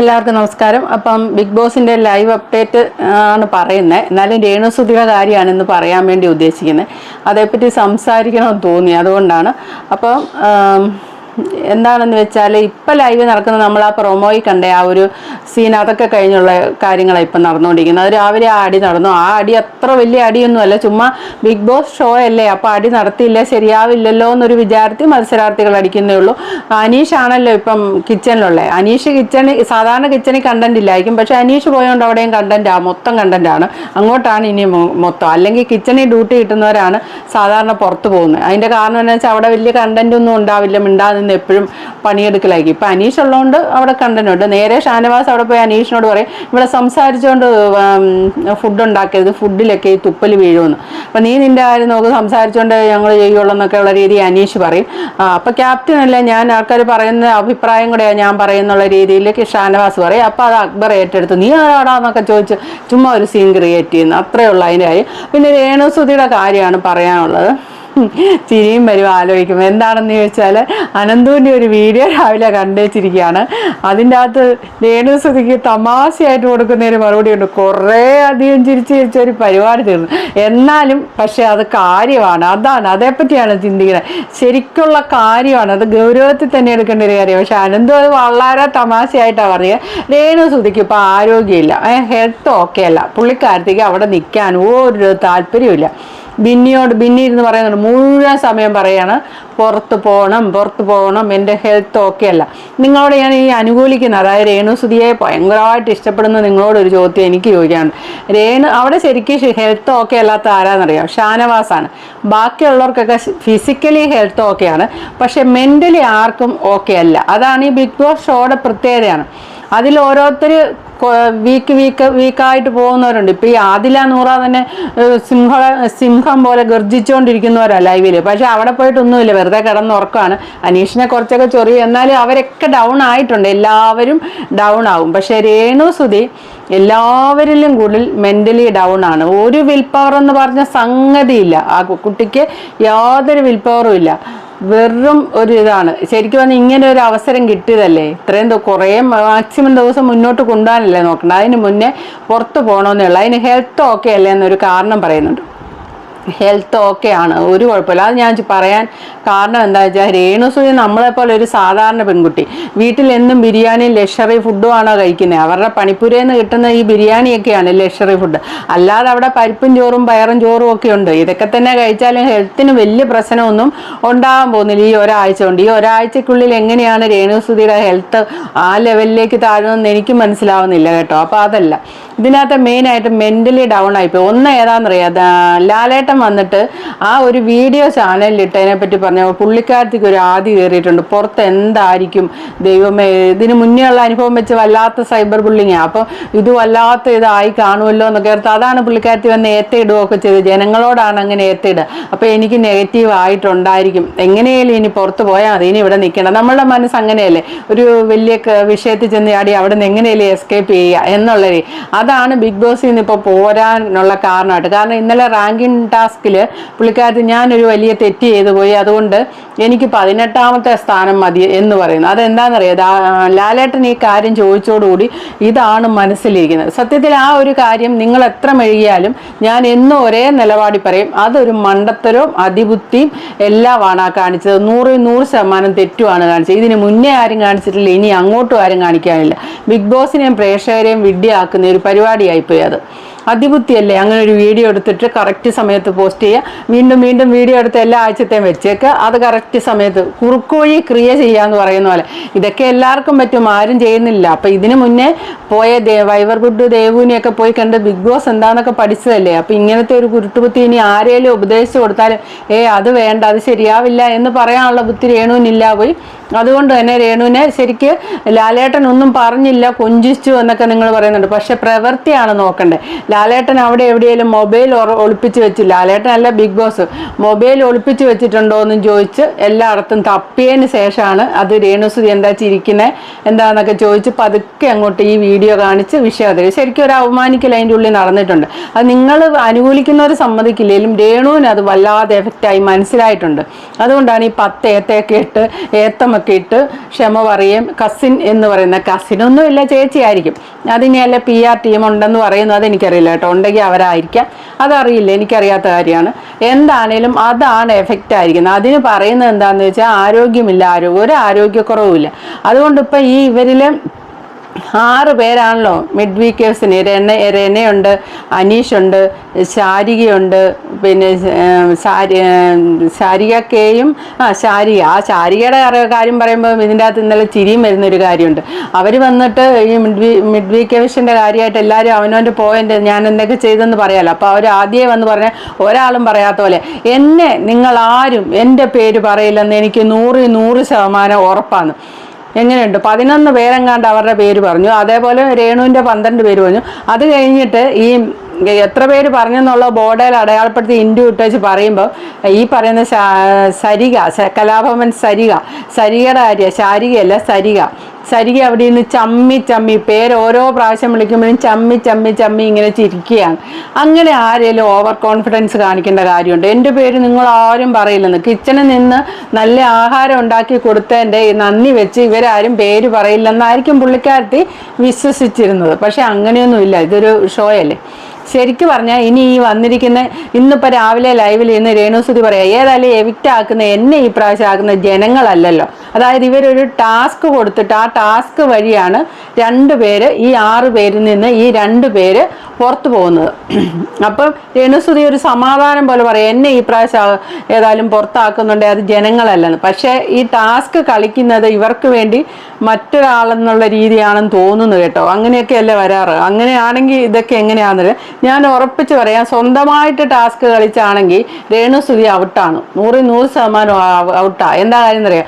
എല്ലാവർക്കും നമസ്കാരം. അപ്പം ബിഗ് ബോസിന്റെ ലൈവ് അപ്ഡേറ്റ് ആണ് പറയുന്നത് എന്നാലും രേണുസുതിയുടെ കാര്യമാണ് ഇന്ന് പറയാൻ വേണ്ടി ഉദ്ദേശിക്കുന്നത് അതേപ്പറ്റി സംസാരിക്കണമെന്ന് തോന്നി. അതുകൊണ്ടാണ്. അപ്പം എന്താണെന്ന് വെച്ചാൽ ഇപ്പം ലൈവ് നടക്കുന്ന നമ്മൾ ആ പ്രൊമോയിൽ കണ്ട ആ ഒരു സീൻ അതൊക്കെ കഴിഞ്ഞുള്ള കാര്യങ്ങളാണ് ഇപ്പം നടന്നുകൊണ്ടിരിക്കുന്നത് അത് രാവിലെ ആ അടി നടന്നു. ആ അടി അത്ര വലിയ അടിയൊന്നുമല്ല ചുമ്മാ ബിഗ് ബോസ് ഷോ അല്ലേ? അപ്പോൾ അടി നടത്തിയില്ല ശരിയാവില്ലല്ലോ എന്നൊരു വിചാരത്തിൽ മത്സരാർത്ഥികൾ അടിക്കുന്നേ ഉള്ളൂ. അനീഷ് ആണല്ലോ ഇപ്പം കിച്ചണിലുള്ളത് അനീഷ് കിച്ചൺ സാധാരണ കിച്ചണിൽ കണ്ടന്റ് ഇല്ലായിരിക്കും. പക്ഷെ അനീഷ് പോയതുകൊണ്ട് അവിടെയും കണ്ടന്റ് ആ മൊത്തം കണ്ടന്റ് ആണ്. അങ്ങോട്ടാണ് ഇനി മൊത്തം. അല്ലെങ്കിൽ കിച്ചണിൽ ഡ്യൂട്ടി കിട്ടുന്നവരാണ് സാധാരണ പുറത്ത് പോകുന്നത് അതിന്റെ കാരണം എന്താ വെച്ചാൽ അവിടെ വലിയ കണ്ടന്റ് ഒന്നും ഉണ്ടാവില്ല മിണ്ടാതെ നിന്ന് എപ്പോഴും പണിയെടുക്കലായിരിക്കും. ഇപ്പം അനീഷ് ഉള്ളതുകൊണ്ട് അവിടെ കണ്ടനുണ്ട്. നേരെ ഷാനവാസ് അവിടെ പോയി അനീഷിനോട് പറയും ഇവിടെ സംസാരിച്ചുകൊണ്ട് ഫുഡ് ഉണ്ടാക്കരുത്. ഫുഡിലൊക്കെ ഈ തുപ്പൽ വീഴുമെന്ന്. അപ്പം നീ നിന്റെ കാര്യം നോക്ക് സംസാരിച്ചുകൊണ്ട് ഞങ്ങൾ ചെയ്യുള്ളൂ എന്നൊക്കെ ഉള്ള രീതി അനീഷ് പറയും. അപ്പൊ ക്യാപ്റ്റൻ അല്ല ഞാൻ ആൾക്കാർ പറയുന്ന അഭിപ്രായം കൂടെയാണ് ഞാൻ പറയുന്നുള്ള രീതിയിലേക്ക് ഷാനവാസ് പറയും. അപ്പോൾ അത് അക്ബർ ഏറ്റെടുത്ത്. നീ ആരാടാന്നൊക്കെ ചോദിച്ച് ചുമ്മാ ഒരു സീൻ ക്രിയേറ്റ് ചെയ്യുന്നു. അത്രേ ഉള്ളൂ അതിന്റെ കാര്യം. പിന്നെ രേണുസുതിയുടെ കാര്യമാണ് പറയാനുള്ളത്. ചിരിയും വരും ആലോചിക്കും. എന്താണെന്ന് ചോദിച്ചാൽ അനന്തുവിന്റെ ഒരു വീഡിയോ രാവിലെ കണ്ടുവച്ചിരിക്കുകയാണ് അതിന്റെ അകത്ത് രേണുസുതിക്ക് തമാശയായിട്ട് കൊടുക്കുന്ന ഒരു മറുപടി ഉണ്ട്. കുറേ അധികം ചിരിച്ച് ചിരിച്ച ഒരു പരിപാടി തീർന്നു. എന്നാലും പക്ഷേ അത് കാര്യമാണ്. അതാണ്. അതേപ്പറ്റിയാണ് ചിന്തിക്കുന്നത്. ശരിക്കുള്ള കാര്യമാണ്. അത് ഗൗരവത്തിൽ തന്നെ എടുക്കേണ്ട ഒരു കാര്യം പക്ഷെ അനന്തു അത് വളരെ തമാശയായിട്ടാണ് പറയുക രേണുസുതിക്ക് ഇപ്പോൾ ആരോഗ്യമില്ല. ഹെൽത്ത് ഓക്കെ അല്ല. പുള്ളിക്കാരത്തേക്ക് അവിടെ നിൽക്കാൻ ഒരു താല്പര്യമില്ല ബിന്നിയോട് ബിന്നി എന്ന് പറയുന്നുണ്ട് മുഴുവൻ സമയം പറയാണ് പുറത്ത് പോകണം പുറത്ത് പോകണം എന്റെ ഹെൽത്ത് ഓക്കെ അല്ല. നിങ്ങളോട് ഞാൻ ഈ അനുകൂലിക്കുന്നത് അതായത് രേണുസുതിയെ ഭയങ്കരമായിട്ട് ഇഷ്ടപ്പെടുന്ന നിങ്ങളോട് ഒരു ചോദ്യം എനിക്ക് ചോദിക്കാനുണ്ട്. രേണു അവിടെ ശരിക്കും ഹെൽത്ത് ഓക്കെ അല്ലാത്ത ആരാന്നറിയാം ഷാനവാസാണ്. ബാക്കിയുള്ളവർക്കൊക്കെ ഫിസിക്കലി ഹെൽത്ത് ഓക്കെയാണ് പക്ഷെ മെന്റലി ആർക്കും ഓക്കെ അല്ല. അതാണ് ഈ ബിഗ് ബോസ് ഷോയുടെ പ്രത്യേകതയാണ്. അതിൽ ഓരോരുത്തർ വീക്ക് വീക്ക് വീക്കായിട്ട് പോകുന്നവരുണ്ട്. ഇപ്പൊ ഈ ആദില നൂറ തന്നെ സിംഹ സിംഹം പോലെ ഗർജിച്ചുകൊണ്ടിരിക്കുന്നവരാ ലൈവിൽ പക്ഷെ അവിടെ പോയിട്ടൊന്നുമില്ല. വെറുതെ കിടന്നുറക്കമാണ് അനീഷിനെ കുറച്ചൊക്കെ ചൊറി എന്നാലും അവരൊക്കെ ഡൗൺ ആയിട്ടുണ്ട്. എല്ലാവരും ഡൗൺ ആവും. പക്ഷേ രേണു സുധി എല്ലാവരിലും കൂടുതൽ മെന്റലി ഡൗൺ ആണ്. ഒരു വിൽ പവർ എന്ന് പറഞ്ഞ സംഗതിയില്ല. ആ കുട്ടിക്ക് യാതൊരു വിൽ പവറും ഇല്ല. വെറും ഒരു ഇതാണ്. ശരിക്കും പറഞ്ഞാൽ ഇങ്ങനെ ഒരു അവസരം കിട്ടിയതല്ലേ? ഇത്രയും കുറേ മാക്സിമം ദിവസം മുന്നോട്ട് കൊണ്ടുപോകാനല്ലേ നോക്കണം അതിന് മുന്നേ പുറത്ത് പോകണമെന്നുള്ളൂ അതിന് ഹെൽത്ത് ഓക്കെ അല്ലേ എന്നൊരു കാരണം പറയുന്നുണ്ട്. ഹെൽത്ത് ഓക്കെ ആണ്. ഒരു കുഴപ്പമില്ല. അത് ഞാൻ പറയാൻ കാരണം എന്താ വെച്ചാൽ രേണുസുതി നമ്മളെപ്പോലെ ഒരു സാധാരണ പെൺകുട്ടി. വീട്ടിൽ എന്നും ലക്ഷറി ഫുഡും ആണോ കഴിക്കുന്നത് അവരുടെ പണിപ്പുരയിൽ നിന്ന് കിട്ടുന്ന ഈ ബിരിയാണിയൊക്കെയാണ് ലക്ഷറി ഫുഡ് അല്ലാതെ അവിടെ പരിപ്പും ചോറും പയറും ചോറും ഒക്കെ ഉണ്ട്. ഇതൊക്കെ തന്നെ കഴിച്ചാലും ഹെൽത്തിന് വലിയ പ്രശ്നമൊന്നും ഉണ്ടാകാൻ പോകുന്നില്ല ഈ ഒരാഴ്ച കൊണ്ട്. ഈ ഒരാഴ്ചക്കുള്ളിൽ എങ്ങനെയാണ് രേണുസുതിയുടെ ഹെൽത്ത് ആ ലെവലിലേക്ക് താഴുമെന്ന് എനിക്ക് മനസ്സിലാവുന്നില്ല കേട്ടോ. അപ്പോൾ അതല്ല. ഇതിനകത്ത് മെയിനായിട്ട് മെന്റലി ഡൗൺ ആയിപ്പോയി ഒന്ന് ഏതാണെന്നറിയാം ലാലേട്ടൻ വന്നിട്ട് ആ ഒരു വീഡിയോ ചാനലിൽ അതിനെപ്പറ്റി പറ്റി പറഞ്ഞ പുള്ളിക്കാരത്തേക്ക് ഒരു ആദ്യ കയറിയിട്ടുണ്ട്. പുറത്ത് എന്തായിരിക്കും ദൈവമേ? ഇതിന് മുന്നേ ഉള്ള അനുഭവം വെച്ച് വല്ലാത്ത സൈബർ ബുള്ളിങ് അപ്പം ഇത് വല്ലാത്ത ഇതായി കാണുമല്ലോ എന്നൊക്കെ ഓർത്ത് അതാണ് പുള്ളിക്കാരത്തി വന്ന് ഏത്തയിടുകയൊക്കെ ചെയ്ത്. ജനങ്ങളോടാണ് അങ്ങനെ ഏത്തയിടുക അപ്പോൾ എനിക്ക് നെഗറ്റീവ് ആയിട്ടുണ്ടായിരിക്കും. എങ്ങനെയാലും ഇനി പുറത്ത് പോയാൽ മതി. ഇനി ഇവിടെ നിൽക്കണം നമ്മളുടെ മനസ്സ് അങ്ങനെയല്ലേ? ഒരു വലിയ വിഷയത്തിൽ ചെന്ന് ചാടി അവിടെ നിന്ന് എങ്ങനെയാലും എസ്കേപ്പ് ചെയ്യുക എന്നുള്ളത് അതാണ് ബിഗ് ബോസിൽ നിന്ന് ഇപ്പോൾ പോരാനുള്ള കാരണമായിട്ട്. കാരണം ഇന്നലെ റാങ്കിങ് ടാസ്കിൽ പുള്ളിക്കാരത്ത് ഞാനൊരു വലിയ തെറ്റ് ചെയ്തു പോയി. അതുകൊണ്ട് എനിക്ക് പതിനെട്ടാമത്തെ സ്ഥാനം മതി എന്ന് പറയുന്നു. അതെന്താണെന്നറിയാം? ലാലേട്ടൻ ഈ കാര്യം ചോദിച്ചോടുകൂടി ഇതാണ് മനസ്സിലിരിക്കുന്നത്. സത്യത്തിൽ ആ ഒരു കാര്യം നിങ്ങൾ എത്ര മെഴുകിയാലും ഞാൻ എന്നും ഒരേ നിലപാടി പറയും. അതൊരു മണ്ടത്തരവും അതിബുദ്ധിയും എല്ലാമാണ് ആ കാണിച്ചത്. നൂറ് നൂറ് ശതമാനം തെറ്റുമാണ് കാണിച്ചത്. ഇതിന് മുന്നേ ആരും കാണിച്ചിട്ടില്ല. ഇനി അങ്ങോട്ടും ആരും കാണിക്കാനില്ല. ബിഗ് ബോസിനെയും പ്രേക്ഷകരെയും വിഡ്ഢിയാക്കുന്ന ഒരു പരിപാടിയായിപ്പോയി അത്. അതിബുദ്ധിയല്ലേ? അങ്ങനെ ഒരു വീഡിയോ എടുത്തിട്ട് കറക്റ്റ് സമയത്ത് പോസ്റ്റ് ചെയ്യുക. വീണ്ടും വീണ്ടും വീഡിയോ എടുത്ത് എല്ലാ ആഴ്ചത്തെയും വെച്ചേക്ക്. അത് കറക്റ്റ് സമയത്ത് കുറുക്കോഴി ക്രിയ ചെയ്യാന്ന് പറയുന്ന പോലെ. ഇതൊക്കെ എല്ലാവർക്കും പറ്റും. ആരും ചെയ്യുന്നില്ല. അപ്പൊ ഇതിനു മുന്നേ പോയ വൈവർ ഗുഡ് ദേവുവിനെയൊക്കെ പോയി കണ്ട് ബിഗ് ബോസ് എന്താന്നൊക്കെ പഠിച്ചതല്ലേ? അപ്പൊ ഇങ്ങനത്തെ ഒരു കുരുട്ടുബുദ്ധി ഇനി ആരേലും ഉപദേശിച്ചു കൊടുത്താലും ഏ അത് വേണ്ട അത് ശരിയാവില്ല എന്ന് പറയാനുള്ള ബുദ്ധി രേണുവിനില്ല പോയി. അതുകൊണ്ട് തന്നെ രേണുവിനെ ശരിക്ക് ലാലേട്ടൻ ഒന്നും പറഞ്ഞില്ല കൊഞ്ചിച്ചു എന്നൊക്കെ നിങ്ങൾ പറയുന്നുണ്ട്. പക്ഷെ പ്രവൃത്തിയാണ് നോക്കണ്ടേ. ലാലേട്ടൻ അവിടെ എവിടെയെങ്കിലും മൊബൈൽ ഒളിപ്പിച്ച് വെച്ച് ലാലേട്ടൻ അല്ല ബിഗ് ബോസ് മൊബൈൽ ഒളിപ്പിച്ച് വെച്ചിട്ടുണ്ടോ എന്നും ചോദിച്ച് എല്ലായിടത്തും തപ്പിയതിന് ശേഷമാണ് അത് രേണുസുതി എന്താ ചിരിക്കുന്നത് എന്താണെന്നൊക്കെ ചോദിച്ച് പതുക്കെ അങ്ങോട്ട് ഈ വീഡിയോ കാണിച്ച് വിഷയം അത് ശരിക്കും ഒരു അവമാനിക്കൽ അതിന്റെ ഉള്ളിൽ നടന്നിട്ടുണ്ട്. അത് നിങ്ങൾ അനുകൂലിക്കുന്നവർ സമ്മതിക്കില്ലെങ്കിലും രേണുവിന് അത് വല്ലാതെ എഫക്റ്റായി മനസ്സിലായിട്ടുണ്ട്. അതുകൊണ്ടാണ് ഈ പത്ത് ഏത്തയൊക്കെ ഇട്ട് ഏത്തമൊക്കെ ഇട്ട് ക്ഷമ പറയും കസിൻ എന്ന് പറയുന്ന കസിനൊന്നും ഇല്ല ചേച്ചിയായിരിക്കും. അതിനെയല്ല പി ആർ ടീം ഉണ്ടെന്ന് പറയുന്നത് അതെനിക്കറിയില്ല. കേട്ടോ. ഉണ്ടെങ്കിൽ അവരായിരിക്കാം. അതറിയില്ല എനിക്കറിയാത്ത കാര്യമാണ്. എന്താണേലും അതാണ് എഫക്റ്റ് ആയിരിക്കുന്നത്. അതിന് പറയുന്നത് എന്താണെന്ന് വെച്ചാൽ ആരോഗ്യമില്ല ആരോഗ്യം ഒരു ആരോഗ്യക്കുറവുമില്ല. അതുകൊണ്ട് ഇപ്പം ഈ ഇവരിൽ ആറ് പേരാണല്ലോ മിഡ് വീക്കേഴ്സിന് രണ രനയുണ്ട് അനീഷുണ്ട് ശാരികയുണ്ട് പിന്നെ ശാരി ശാരിക കെയും ആ ശാരിക. ആ ശാരികയുടെ കാര്യം പറയുമ്പോൾ ഇതിന്റെ അകത്ത് ഇന്നലെ ചിരിയും വരുന്നൊരു കാര്യമുണ്ട്. അവർ വന്നിട്ട് ഈ മിഡ് വീ മിഡ് വീക്കേഴ്സിന്റെ കാര്യമായിട്ട് എല്ലാവരും അവനവന്റെ പോയിന്റ് ഞാൻ എന്തൊക്കെ ചെയ്തെന്ന് പറയാമല്ലോ അപ്പോൾ അവർ ആദ്യമേ വന്ന് പറഞ്ഞാൽ ഒരാളും പറയാത്ത പോലെ എന്നെ നിങ്ങൾ ആരും എന്റെ പേര് പറയില്ലെന്ന് എനിക്ക് നൂറ് നൂറ് ശതമാനം ഉറപ്പാണ്. എങ്ങനെയുണ്ട്? പതിനൊന്ന് പേരെങ്ങാണ്ട് അവരുടെ പേര് പറഞ്ഞു. അതേപോലെ രേണുവിന്റെ പന്ത്രണ്ട് പേര് പറഞ്ഞു. അത് കഴിഞ്ഞിട്ട് ഈ എത്ര പേര് പറഞ്ഞെന്നുള്ള ബോർഡിൽ അടയാളപ്പെടുത്തി ഇൻഡു ഇട്ടേച്ച് പറയുമ്പോൾ ഈ പറയുന്ന സരിക കലാഭവൻ സരിക സരികയുടെ കാര്യം ശാരികയല്ല സരിക സരിക അവിടെ നിന്ന് ചമ്മി ചമ്മി പേര് ഓരോ പ്രാവശ്യം വിളിക്കുമ്പോഴും ചമ്മി ചമ്മി ചമ്മി ഇങ്ങനെ ചിരിക്കുകയാണ്. അങ്ങനെ ആരെങ്കിലും ഓവർ കോൺഫിഡൻസ് കാണിക്കേണ്ട കാര്യമുണ്ട്? എന്റെ പേര് നിങ്ങൾ ആരും പറയില്ലെന്ന് കിച്ചണിൽ നിന്ന് നല്ല ആഹാരം ഉണ്ടാക്കി കൊടുത്തതിന്റെ നന്ദി വെച്ച് ഇവരാരും പേര് പറയില്ലെന്നായിരിക്കും പുള്ളിക്കാരത്തി വിശ്വസിച്ചിരുന്നത്. പക്ഷെ അങ്ങനെയൊന്നുമില്ല. ഇതൊരു ഷോ അല്ലേ ശരിക്കും പറഞ്ഞാൽ ഇനി ഈ വന്നിരിക്കുന്ന ഇന്നിപ്പോൾ രാവിലെ ലൈവിൽ ഇന്ന് രേണുസുതി പറയാം ഏതായാലും എവിക്റ്റ് ആക്കുന്ന എന്നെ ഈ പ്രാവശ്യം ആക്കുന്ന ജനങ്ങളല്ലല്ലോ. അതായത് ഇവരൊരു ടാസ്ക് കൊടുത്തിട്ട് ആ ടാസ്ക് വഴിയാണ് രണ്ട് പേര് ഈ ആറ് പേരിൽ നിന്ന് ഈ രണ്ട് പേര് പുറത്തു പോകുന്നത്. അപ്പം രേണുസുതി ഒരു സമാധാനം പോലെ പറയാം എന്നെ ഈ പ്രാവശ്യം ഏതായാലും പുറത്താക്കുന്നുണ്ട് അത് ജനങ്ങളല്ലെന്ന്. പക്ഷേ ഈ ടാസ്ക് കളിക്കുന്നത് ഇവർക്ക് വേണ്ടി മറ്റൊരാളെന്നുള്ള രീതിയാണെന്ന് തോന്നുന്നു കേട്ടോ. അങ്ങനെയൊക്കെ അല്ലേ വരാറ്? അങ്ങനെയാണെങ്കിൽ ഇതൊക്കെ എങ്ങനെയാണെന്ന് ഞാൻ ഉറപ്പിച്ച് പറയാം സ്വന്തമായിട്ട് ടാസ്ക് കളിച്ചാണെങ്കിൽ രേണുസുതി ഔട്ടാണ്. നൂറിൽ നൂറ് ശതമാനം ഔട്ടാണ് എന്താ കാര്യം എന്നറിയാം?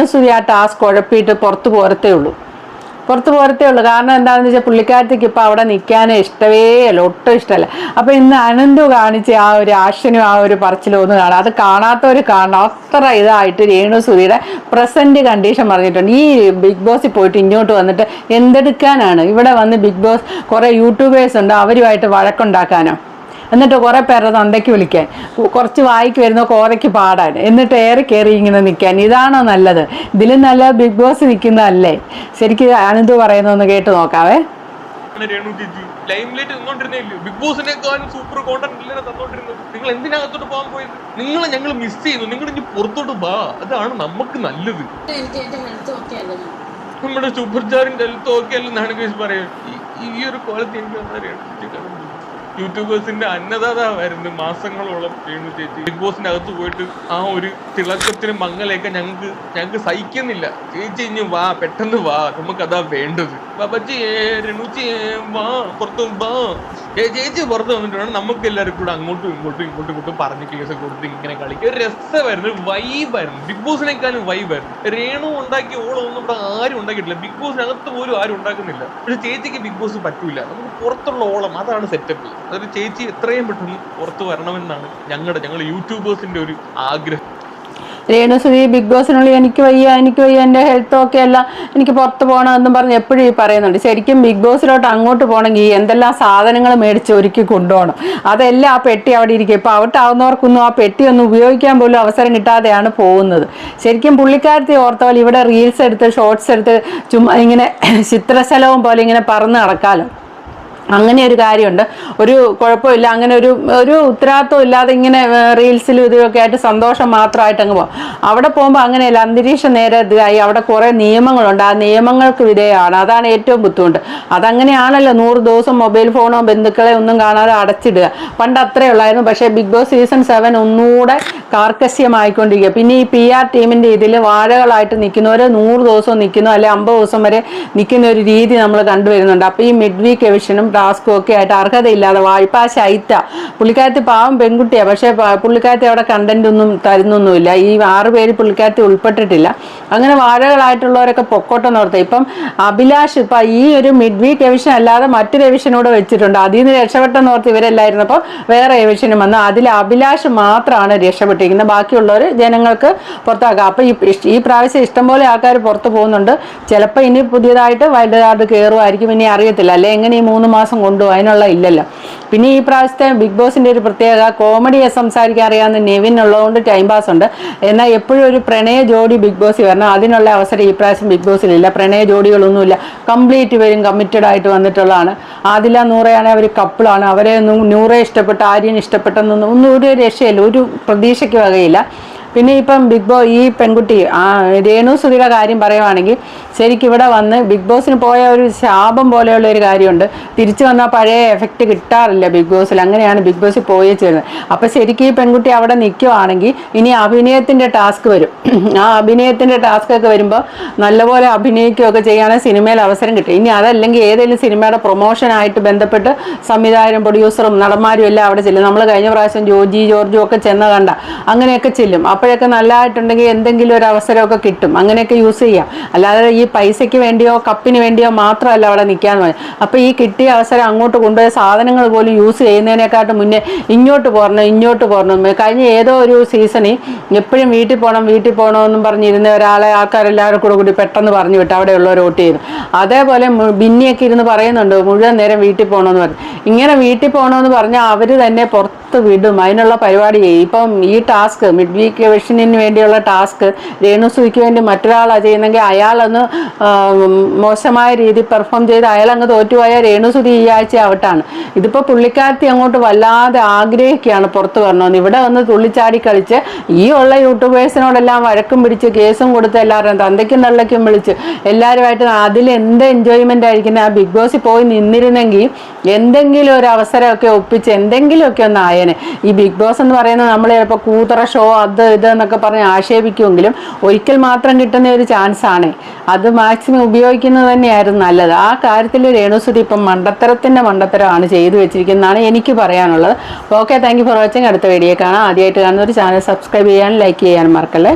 രേണുസുതി ആ ടാസ്ക് ഉഴപ്പിയിട്ട് പുറത്ത് പോരത്തേ ഉള്ളൂ. പുറത്ത് പോരത്തേ ഉള്ളൂ. കാരണം എന്താണെന്ന് വെച്ചാൽ പുള്ളിക്കാരത്തേക്ക് ഇപ്പോൾ അവിടെ നിൽക്കാനേ ഇഷ്ടമേ അല്ല ഒട്ടും ഇഷ്ടമല്ല. അപ്പോൾ ഇന്ന് അനന്തു കാണിച്ച ആ ഒരു ആക്ഷനും ആ ഒരു പറച്ചിലും ഒന്ന് കാണാം. അത് കാണാത്തവർ കാണണം. അത്ര ഇതായിട്ട് രേണുസുതിയുടെ പ്രസന്റ് കണ്ടീഷൻ പറഞ്ഞിട്ടുണ്ട്. ഈ ബിഗ് ബോസിൽ പോയിട്ട് ഇങ്ങോട്ട് വന്നിട്ട് എന്തെടുക്കാനാണ്? ഇവിടെ വന്ന് ബിഗ് ബോസ് കുറേ യൂട്യൂബേഴ്സ് ഉണ്ട്. അവരുമായിട്ട് വഴക്കുണ്ടാക്കാനോ? എന്നിട്ട് കുറേ പേരുടെ തന്തയ്ക്ക് വിളിക്കാൻ. കുറച്ച് വായിക്ക് വരുന്ന കോരയ്ക്ക് പാടാൻ. എന്നിട്ട് ഏറെ കയറി ഇങ്ങനെ നിൽക്കാൻ. ഇതാണോ നല്ലത്? ഇതിലും നല്ല ബിഗ് ബോസ് നിൽക്കുന്നതല്ലേ? ശരിക്കും അനന്ത് പറയുന്നൊന്ന് കേട്ട് നോക്കാവേ. ആണ് രേണു ചേച്ചി ലൈം ലൈറ്റ് നിന്നോണ്ടിരുന്നില്ലേ? ബിഗ് ബോസിനേക്കാളും സൂപ്പർ കോണ്ടന്റ് തന്നോണ്ടിരുന്നത്. നിങ്ങൾ എന്തിനകത്തോട്ട് പോകാൻ പോയത്? നിങ്ങൾ ഞങ്ങൾ മിസ് ചെയ്യുന്നു. നിങ്ങൾ ഇനി പുറത്തോട്ട് വാ. അതാണ് നമുക്ക് നല്ലത്. നമ്മുടെ സൂപ്പർ സ്റ്റാറിന്റെ ഹെൽത്ത് ഓക്കെ അല്ലെന്നാണ് പറയുന്നത്. ഈ- ഒരു ക്വാളിറ്റി എനിക്ക് അറിയാം യൂട്യൂബേഴ്സിന്റെ അന്നദാതാവായിരുന്നു മാസങ്ങളോളം രേണു ചേച്ചി. ബിഗ് ബോസിന്റെ അകത്ത് പോയിട്ട് ആ ഒരു തിളക്കത്തിന് മങ്ങലൊക്കെ ഞങ്ങൾക്ക് ഞങ്ങൾക്ക് സഹിക്കുന്നില്ല. ചേച്ചി ഇനി വാ പെട്ടെന്ന് വാ. നമുക്ക് അതാ വേണ്ടത്. ബാബാജി രേണുച്ചി വാ പുറത്തും വാ. ചേച്ചി പുറത്ത് വന്നിട്ടുണ്ട് നമുക്ക് എല്ലാവരും കൂടെ അങ്ങോട്ടും ഇങ്ങോട്ടും ഇങ്ങോട്ടും ഇങ്ങോട്ടും പറഞ്ഞ് കേസ് കൊടുത്ത് ഇങ്ങനെ കളിക്കും. ഒരു രസമായിരുന്നു ഒരു വൈബായിരുന്നു ബിഗ് ബോസിനേക്കാളും വൈബായിരുന്നു രേണു ഉണ്ടാക്കിയ ഓളൊന്നും ഇവിടെ ആരും ഉണ്ടാക്കിയിട്ടില്ല. ബിഗ് ബോസിനകത്ത് പോലും ആരും ഉണ്ടാക്കുന്നില്ല. പക്ഷെ ചേച്ചിക്ക് ബിഗ് ബോസ് പറ്റൂല. നമുക്ക് പുറത്തുള്ള ഓളം അതാണ് സെറ്റപ്പ് അതൊരു ചേച്ചി എത്രയും പെട്ടെന്ന് പുറത്ത് വരണമെന്നാണ് ഞങ്ങളുടെ ഞങ്ങൾ യൂട്യൂബേഴ്സിന്റെ ഒരു ആഗ്രഹം. രേണുസുതി ബിഗ് ബോസിനുള്ളിൽ എനിക്ക് വയ്യ എനിക്ക് വയ്യ എന്റെ ഹെൽത്ത് ഒക്കെ അല്ല എനിക്ക് പുറത്ത് പോകണം എന്നും പറഞ്ഞ് എപ്പോഴും ഈ പറയുന്നുണ്ട്. ശരിക്കും ബിഗ് ബോസിലോട്ട് അങ്ങോട്ട് പോകണമെങ്കിൽ എന്തെല്ലാം സാധനങ്ങൾ മേടിച്ച് ഒരുക്കി കൊണ്ടുപോകണം. അതെല്ലാം ആ പെട്ടി അവിടെ ഇരിക്കും. ഇപ്പോൾ ഔട്ടാവുന്നവർക്കൊന്നും ആ പെട്ടി ഒന്നും ഉപയോഗിക്കാൻ പോലും അവസരം കിട്ടാതെയാണ് പോകുന്നത്. ശരിക്കും പുള്ളിക്കാരത്തെ ഓർത്ത പോലെ ഇവിടെ റീൽസ് എടുത്ത് ഷോർട്സ് എടുത്ത് ചുമ്മാ ഇങ്ങനെ ചിത്രശലവും പോലെ ഇങ്ങനെ പറന്ന് നടക്കാമല്ലോ അങ്ങനെ ഒരു കാര്യമുണ്ട്. ഒരു കുഴപ്പമില്ല. അങ്ങനെ ഒരു ഒരു ഉത്തരവാദിത്വം ഇല്ലാതെ ഇങ്ങനെ റീൽസിലും ഇതൊക്കെ ആയിട്ട് സന്തോഷം മാത്രമായിട്ട് അങ്ങ് പോകും അവിടെ പോകുമ്പോൾ അങ്ങനെയല്ല. അന്തരീക്ഷം നേരെ ഇതായി. അവിടെ കുറേ നിയമങ്ങളുണ്ട്. ആ നിയമങ്ങൾക്ക് വിധേയമാണ്. അതാണ് ഏറ്റവും ബുദ്ധിമുട്ട്. അതങ്ങനെയാണല്ലോ നൂറ് ദിവസം മൊബൈൽ ഫോണോ ബന്ധുക്കളെ ഒന്നും കാണാതെ അടച്ചിടുക. പണ്ട് അത്രേ ഉള്ളായിരുന്നു. പക്ഷേ ബിഗ് ബോസ് സീസൺ സെവൻ ഒന്നുകൂടെ കാർക്കശ്യമായിക്കൊണ്ടിരിക്കുക. പിന്നെ ഈ പി ആർ ടീമിന്റെ ഇതിൽ വാഴകളായിട്ട് നിൽക്കുന്നവർ നൂറ് ദിവസം നിൽക്കുന്നു അല്ലെ അമ്പത് ദിവസം വരെ നിൽക്കുന്ന ഒരു രീതി നമ്മൾ കണ്ടുവരുന്നുണ്ട്. അപ്പോൾ ഈ മിഡ് വീക്ക് എവിഷനും ടാസ്കും ഒക്കെ ആയിട്ട് അർഹതയില്ലാതെ വായ്പ ശൈത്ത പുള്ളിക്കാരത്തി പാവം പെൺകുട്ടിയാണ് പക്ഷേ പുള്ളിക്കാരത്തി അവിടെ കണ്ടന്റ് ഒന്നും തരുന്നൊന്നുമില്ല. ഈ ആറ് പേര് പുള്ളിക്കാരത്തി ഉൾപ്പെട്ടിട്ടില്ല. അങ്ങനെ വാഴകളായിട്ടുള്ളവരൊക്കെ പൊക്കോട്ടം നടത്തുക ഇപ്പം അഭിലാഷ് ഇപ്പം ഈ ഒരു മിഡ് വീക്ക് എവിഷൻ അല്ലാതെ മറ്റു എവിഷനൂടെ വെച്ചിട്ടുണ്ട്. അതിൽ നിന്ന് രക്ഷപ്പെട്ടെന്ന് ഓർത്ത് ഇവരെല്ലായിരുന്നപ്പോൾ വേറെ എവിഷനും വന്നു. അതിൽ അഭിലാഷ് മാത്രമാണ് രക്ഷപ്പെട്ടിരിക്കുന്നത്. ബാക്കിയുള്ളവർ ജനങ്ങൾക്ക് പുറത്താക്കുക. അപ്പം ഈ ഈ പ്രാവശ്യം ഇഷ്ടംപോലെ ആൾക്കാർ പുറത്ത് പോകുന്നുണ്ട്. ചിലപ്പോൾ ഇനി പുതിയതായിട്ട് വൈൽഡ് കാർഡ് കയറുമായിരിക്കും ഇനി അറിയത്തില്ല. അല്ലെ എങ്ങനെ ഈ മൂന്ന് മാസം കൊണ്ടു അതിനുള്ള ഇല്ലല്ലോ. പിന്നെ ഈ പ്രാവശ്യത്തെ ബിഗ് ബോസിന്റെ ഒരു പ്രത്യേക കോമഡിയെ സംസാരിക്കാൻ അറിയാവുന്ന നെവിൻ ഉള്ളതുകൊണ്ട് ടൈം പാസ് ഉണ്ട്. എന്നാൽ എപ്പോഴും ഒരു പ്രണയ ജോഡി ബിഗ് ബോസ് വരണം. അതിനുള്ള അവസരം ഈ പ്രാവശ്യം ബിഗ് ബോസിലില്ല പ്രണയ ജോഡികളൊന്നുമില്ല. കംപ്ലീറ്റ് പേരും കമ്മിറ്റഡ് ആയിട്ട് വന്നിട്ടുള്ളതാണ്. ആദില നൂറയാണെങ്കിൽ അവർ കപ്പിളാണ് അവരെ നൂറെ ഇഷ്ടപ്പെട്ട ആര്യൻ ഇഷ്ടപ്പെട്ടെന്നൊന്നും ഒന്നും ഒരു രക്ഷയില്ല. ഒരു പ്രതീക്ഷയ്ക്ക് വകയില്ല. പിന്നെ ഇപ്പം ബിഗ് ബോ ഈ പെൺകുട്ടി ആ രേണു സുധിയുടെ കാര്യം പറയുവാണെങ്കിൽ ശരിക്കും ഇവിടെ വന്ന് ബിഗ് ബോസിന് പോയ ഒരു ശാപം പോലെയുള്ള ഒരു കാര്യമുണ്ട്. തിരിച്ചു വന്നാൽ പഴയ എഫക്റ്റ് കിട്ടാറില്ല ബിഗ് ബോസിൽ. അങ്ങനെയാണ് ബിഗ് ബോസിൽ പോയേ ചേരുന്നത് അപ്പം ശരിക്കും ഈ പെൺകുട്ടി അവിടെ നിൽക്കുവാണെങ്കിൽ ഇനി അഭിനയത്തിന്റെ ടാസ്ക് വരും. ആ അഭിനയത്തിന്റെ ടാസ്ക് ഒക്കെ വരുമ്പോൾ നല്ലപോലെ അഭിനയിക്കുകയൊക്കെ ചെയ്യുകയാണെങ്കിൽ സിനിമയിൽ അവസരം കിട്ടും. ഇനി അതല്ലെങ്കിൽ ഏതെങ്കിലും സിനിമയുടെ പ്രൊമോഷനായിട്ട് ബന്ധപ്പെട്ട് സംവിധായകരും പ്രൊഡ്യൂസറും നടന്മാരും എല്ലാം അവിടെ ചെല്ലും. നമ്മൾ കഴിഞ്ഞ പ്രാവശ്യം ജോജി ജോർജും ഒക്കെ ചെന്ന കണ്ട അങ്ങനെയൊക്കെ ചെല്ലും. അപ്പോഴൊക്കെ നല്ലതായിട്ടുണ്ടെങ്കിൽ എന്തെങ്കിലും ഒരു അവസരമൊക്കെ കിട്ടും. അങ്ങനെയൊക്കെ യൂസ് ചെയ്യാം. അല്ലാതെ ഈ പൈസയ്ക്ക് വേണ്ടിയോ കപ്പിന് വേണ്ടിയോ മാത്രമല്ല അവിടെ നിൽക്കാന്ന് പറയും. അപ്പോൾ ഈ കിട്ടിയ അവസരം അങ്ങോട്ട് കൊണ്ടുപോയ സാധനങ്ങൾ പോലും യൂസ് ചെയ്യുന്നതിനെക്കാട്ടും മുന്നേ ഇങ്ങോട്ട് പോരണം ഇങ്ങോട്ട് പോരണം. കഴിഞ്ഞ ഏതോ ഒരു സീസണിൽ എപ്പോഴും വീട്ടിൽ പോകണം വീട്ടിൽ പോകണമെന്നും പറഞ്ഞിരുന്ന ഒരാളെ ആൾക്കാരെല്ലാവരും കൂടെ കൂടി പെട്ടെന്ന് പറഞ്ഞു വിട്ട് അവിടെയുള്ളവർ വോട്ട് ചെയ്തു. അതേപോലെ ബിന്നിയൊക്കെ ഇരുന്ന് പറയുന്നുണ്ട് മുഴുവൻ നേരം വീട്ടിൽ പോകണമെന്ന് പറഞ്ഞു ഇങ്ങനെ വീട്ടിൽ പോകണമെന്ന് പറഞ്ഞാൽ അവർ തന്നെ പുറത്ത് വിടും. അതിനുള്ള പരിപാടി ചെയ്യും. ഇപ്പം ഈ ടാസ്ക് മിഡ് വീക്ക് വിഷനിന് വേണ്ടിയുള്ള ടാസ്ക്. രേണു രേണുസുയ്ക്ക് വേണ്ടി മറ്റൊരാളാണ് ചെയ്യുന്നെങ്കിൽ അയാളൊന്ന് മോശമായ രീതിയിൽ പെർഫോം ചെയ്ത് അയാളങ്ങ് തോറ്റുപോയാൽ രേണുസുതി ഈ ആഴ്ച ഔട്ടാണ്. ഇതിപ്പോൾ പുള്ളിക്കാരത്തി അങ്ങോട്ട് വല്ലാതെ ആഗ്രഹിക്കുകയാണ് പുറത്ത് വരണമെന്ന്. ഇവിടെ വന്ന് തുള്ളിച്ചാടി കളിച്ച് ഈ ഉള്ള യൂട്യൂബേഴ്സിനോടെല്ലാം വഴക്കും പിടിച്ച് കേസും കൊടുത്ത് എല്ലാവരും തന്തയ്ക്കും തള്ളയ്ക്കും വിളിച്ച് എല്ലാവരുമായിട്ട് അതിൽ എന്ത് എൻജോയ്മെന്റ് ആയിരിക്കുന്ന ആ ബിഗ് ബോസിൽ പോയി നിന്നിരുന്നെങ്കിൽ എന്തെങ്കിലും ഒരു അവസരമൊക്കെ ഒപ്പിച്ച് എന്തെങ്കിലുമൊക്കെ ഒന്ന് ആയേനെ. ഈ ബിഗ് ബോസ് എന്ന് പറയുന്നത് നമ്മൾ ചിലപ്പോൾ കൂതറ ഷോ അത് ഇത് എന്നൊക്കെ പറഞ്ഞ് ആക്ഷേപിക്കുമെങ്കിലും ഒരിക്കൽ മാത്രം കിട്ടുന്ന ഒരു ചാൻസാണ് അത് മാക്സിമം ഉപയോഗിക്കുന്നത് തന്നെയായിരുന്നു നല്ലത്. ആ കാര്യത്തിൽ രേണുസുതി ഇപ്പം മണ്ടത്തരത്തിന്റെ മണ്ടത്തരമാണ് ചെയ്തു വെച്ചിരിക്കുന്നതാണ് എനിക്ക് പറയാനുള്ളത്. Okay thank you for watching അടുത്ത വീഡിയോ കാണാം. ആദ്യമായിട്ട് കാണുന്ന ഒരു ചാനൽ സബ്സ്ക്രൈബ് ചെയ്യാനും ലൈക്ക് ചെയ്യാനും മറക്കല്ലേ?